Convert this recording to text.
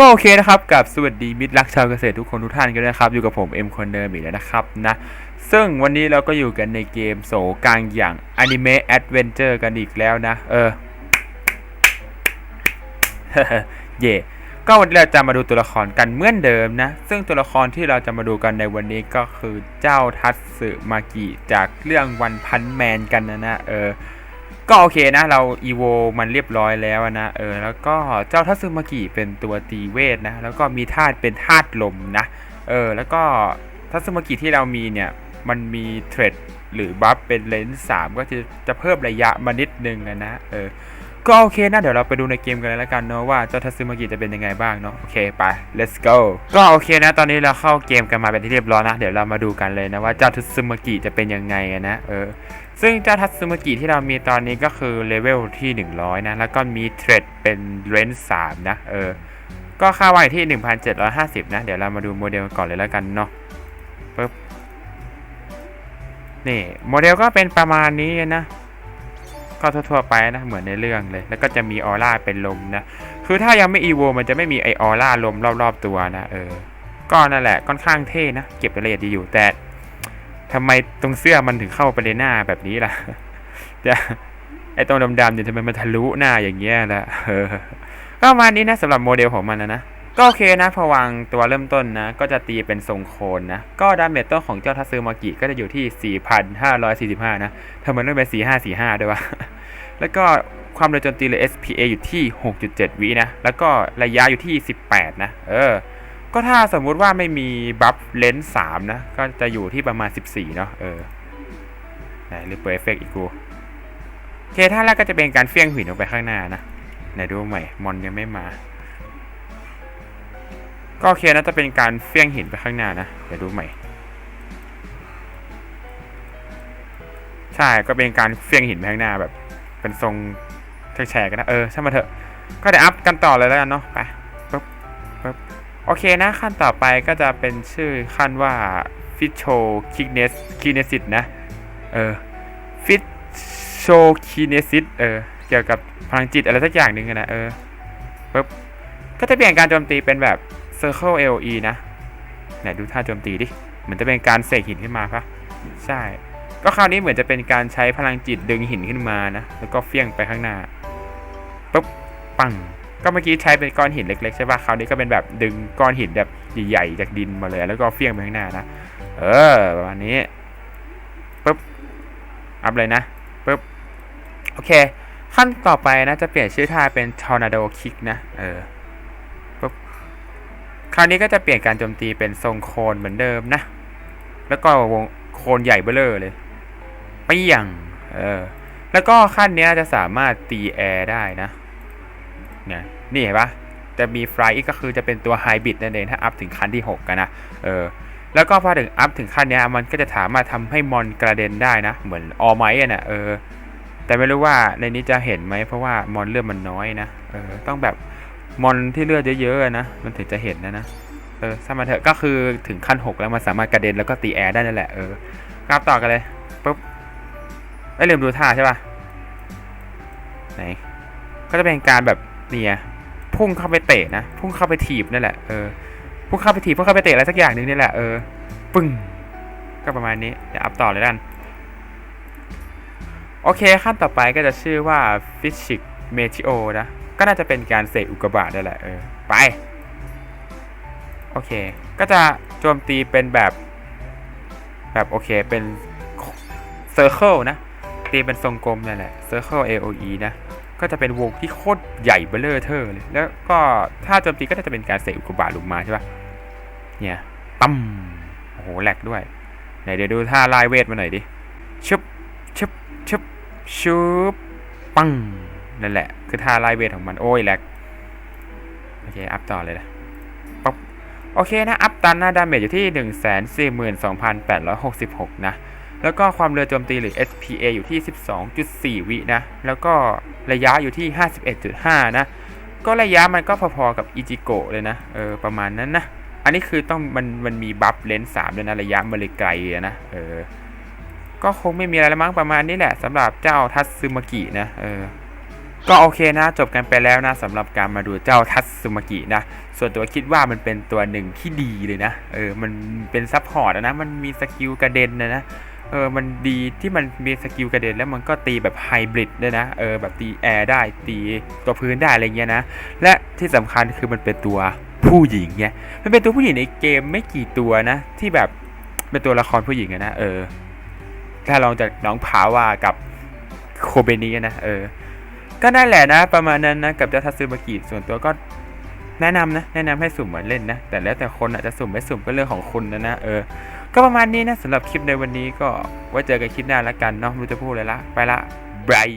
ก็โอเคนะครับกับสวัสดีมิตรรักชาวเกษตรทุกคนทุกท่านกันนะครับ อยู่กับผมเอ็มคนเดิมอีกแล้วนะครับนะ ซึ่งวันนี้เราก็อยู่กันในเกมโสกลางอย่าง Anime Adventure กันอีกแล้วนะ เออเย่ก็วันนี้เราจะมาดูตัวละครกันเหมือนเดิมนะ ซึ่งตัวละครที่เราจะมาดูกันในวันนี้ก็คือเจ้าทัตสึมากิจากเรื่องวันพันแมนกันนะนะเออ ก็โอเคนะ เราอีโวมันเรียบร้อยแล้วนะ เออ แล้วก็เจ้าทัตสึมากิเป็นตัวตีเวทนะ แล้วก็มีธาตุเป็นธาตุลมนะ เออ แล้วก็ทัตสึมากิที่เรามีเนี่ย มันมีเทรดหรือบัฟเป็นเลนส์สามก็จะจะเพิ่มระยะมานิดนึงอะนะ เออ ก็โอเคนะ เดี๋ยวเราไปดูในเกมกันเลยแล้วกันเนาะว่าเจ้าทัตสึมากิจะเป็นยังไงบ้างเนาะ โอเคไป let's go ก็โอเคนะ ตอนนี้เราเข้าเกมกันมาเป็นที่เรียบร้อยนะ เดี๋ยวเรามาดูกันเลยนะว่าเจ้าทัตสึมากิจะเป็นยังไงนะ เออ ซึ่งเจ้าทัตสึมากิที่เรามีตอนนี้ก็คือเลเวลที่ 100 นะ แล้วก็มีเทรดเป็นเรนจ์3นะ เออ ก็ค่าไว้ที่ 1,750 นะ เดี๋ยวเรามาดูโมเดลก่อนเลยแล้วกันเนาะปึ๊บ นี่โมเดลก็เป็นประมาณนี้นะ ก็ทั่วๆไปนะ เหมือนในเรื่องเลย แล้วก็จะมีออร่าเป็นลมนะ คือถ้ายังไม่อีโวมันจะไม่มีไอออร่าลมรอบๆตัวนะ เออ ก็นั่นแหละค่อนข้างเท่นะ เก็บรายละเอียดดีอยู่แต่ ทำไมตรงเสื้อมันถึงเข้าไปในหน้าแบบนี้ล่ะจะไอตรงดำๆเนี่ยทำไมมันทะลุหน้าอย่างเงี้ยล่ะก็ประมาณนี้นะสำหรับโมเดลของมันนะนะก็โอเคนะพอวางตัวเริ่มต้นนะ ก็จะตีเป็นทรงโคนนะ ก็ดาเมจต้นของเจ้าทัตซึมากิก็จะอยู่ที่ 4,545 นะทำไมต้องเป็น 4545 ด้วยวะ แล้วก็ความเร็วโจมตีเลย SPA อยู่ที่ 6.7 วินะ แล้วก็ระยะอยู่ที่ 18 นะ เออ ก็ถ้าสมมุติว่าไม่มีบัฟเลนส์สามนะ ก็จะอยู่ที่ประมาณ 14 เนาะเออไหนหรือเปิดเอฟเฟกต์อีกกูโอเคถ้าแรกก็จะเป็นการเฟี้ยงหินออกไปข้างหน้านะไหนดูใหม่มอนยังไม่มา ก็โอเคนะจะเป็นการเฟี้ยงหินไปข้างหน้านะเดี๋ยวดูใหม่ ใช่ก็เป็นการเฟี้ยงหินไปข้างหน้าแบบ เป็นทรงแฉกๆกันนะเออช่างมาเถอะ ก็เดี๋ยวอัพกันต่อเลยแล้วกันเนาะไปปึ๊บปึ๊บ โอเคนะขั้นต่อไปก็จะเป็นชื่อขั้นว่า f i s h o Kinesis Kinesis นะ เออ f i s h o Kinesis เออ เกี่ยวกับพลังจิตอะไรสักอย่างหนึ่งนะ เออปึ๊บก็จะเปลี่ยนการโจมตีเป็นแบบ Circle AOE นะไหนดูท่าโจมตีดิ เหมือนจะเป็นการเสกหินขึ้นมาปะใช่ ก็คราวนี้เหมือนจะเป็นการใช้พลังจิตดึงหินขึ้นมานะ แล้วก็เฟี้ยงไปข้างหน้าปึ๊บปัง ก็เมื่อกี้ใช้เป็นก้อนหินเล็กๆใช่ป่ะคราวนี้ก็เป็นแบบดึงก้อนหินแบบใหญ่ๆจากดินมาเลย แล้วก็เฟี้ยงไปข้างหน้านะ เออประมาณนี้ปุ๊บ อัพเลยนะปุ๊บ โอเค ขั้นต่อไปนะจะเปลี่ยนชื่อท่าเป็น Tornado Kick นะ เออปุ๊บ คราวนี้ก็จะเปลี่ยนการโจมตีเป็นทรงโคนเหมือนเดิมนะ แล้วก็วงโคนใหญ่เบ้อเร่อเลยไปอย่างเออ แล้วก็ขั้นเนี้ยจะสามารถตีแอร์ได้นะ เนี่ยนี่เห็นปะจะมีฟลายอีกก็คือจะเป็นตัวไฮบริดนั่นเองถ้าอัพถึงขั้นที่ 6 กันนะเออแล้วก็พอถึงอัพถึงขั้นเนี้ยมันก็จะสามารถทำให้มอนกระเด็นได้นะ เหมือนออไมท์อะนะเออแต่ไม่รู้ว่าในนี้จะเห็นไหมเพราะว่ามอนเลือดมันน้อยนะเออต้องแบบมอนที่เลือดเยอะๆนะมันถึงจะเห็นนะนะเออถ้ามาเถอะก็คือถึงขั้น 6 แล้วมันสามารถกระเด็นแล้วก็ตีแอร์ได้นั่นแหละเออกราฟต่อกันเลยปุ๊บไม่ลืมดูท่าใช่ปะไหนก็จะเป็นการแบบ เนี่ยพุ่งเข้าไปเตะนะพุ่งเข้าไปถีบนั่นแหละเออพุ่งเข้าไปถีบพุ่งเข้าไปเตะอะไรสักอย่างหนึ่งนี่แหละเออปึ้งก็ประมาณนี้เดี๋ยวอัพต่อเลยกันโอเคขั้นต่อไปก็จะชื่อว่า f i s h i c Meteo นะก็น่าจะเป็นการเสกอุกกาบาตนั่แหละเออไปโอเค ก็จะโจมตีเป็นแบบ แบบโอเคเป็น Circle นะ ตีเป็นทรงกลมนั่นแหละ Circle AOE นะ ก็จะเป็นวงที่โคตรใหญ่เบ้อเลอร์เทอร์เลย แล้วก็ถ้าโจมตีก็จะเป็นการเสกอุกกาบาตลงมาใช่ปะเนี่ยปั๊มโอ้โหแหลกด้วย ไหนเดี๋ยวดูท่าลายเวทมาหน่อยดิชึบชึบชึบชุบปังนั่นแหละ คือท่าลายเวทของมันโอ้ยแหลกโอเค อัพต่อเลยนะปั๊บโอเคนะ อัพตันหน้าดาเมจอยู่ที่ 142,866 นะ แล้วก็ความเร็วโจมตีหรือ SPA อยู่ที่ 12.4 วินะ แล้วก็ระยะอยู่ที่ 51.5 นะ ก็ระยะมันก็พอๆกับอิจิโกะเลยนะ เออ ประมาณนั้นนะ อันนี้คือต้องมันมันมีบัฟเลนส์สามด้วยนะ ระยะมันเลยไกลนะ เออ ก็คงไม่มีอะไรแล้วมั้งประมาณนี้แหละสำหรับเจ้าทัตซึมากินะ เออก็โอเคนะจบกันไปแล้วนะสำหรับการมาดูเจ้าทัตสึมากินะ ส่วนตัวคิดว่ามันเป็นตัวหนึ่งที่ดีเลยนะ เออ มันเป็นซับพอร์ตนะ มันมีสกิลกระเด็นนะนะ เออมันดีที่มันมีสกิลกระเด็นแล้วมันก็ตีแบบไฮบริดด้วยนะเออแบบตีแอร์ได้ตีตัวพื้นได้อะไรเงี้ยนะและที่สำคัญคือมันเป็นตัวผู้หญิงไงมันเป็นตัวผู้หญิงในเกมไม่กี่ตัวนะ ที่แบบเป็นตัวละครผู้หญิงนะเออ ถ้าลองจากน้องผาวากับโคเบนีนะเออ ก็นั่นแหละนะ ประมาณนั้นนะกับเจ้าทัตสึมากิส่วนตัวก็แนะนำนะ แนะนำให้สุ่มเหมือนเล่นนะ แต่แล้วแต่คนอาจจะสุ่มไม่สุ่มก็เรื่องของคุณนะนะเออ ก็ประมาณนี้นะสำหรับคลิปในวันนี้ก็ไว้เจอกันคลิปหน้าแล้วกันเนาะไม่รู้จะพูดอะไรละ ไปละบาย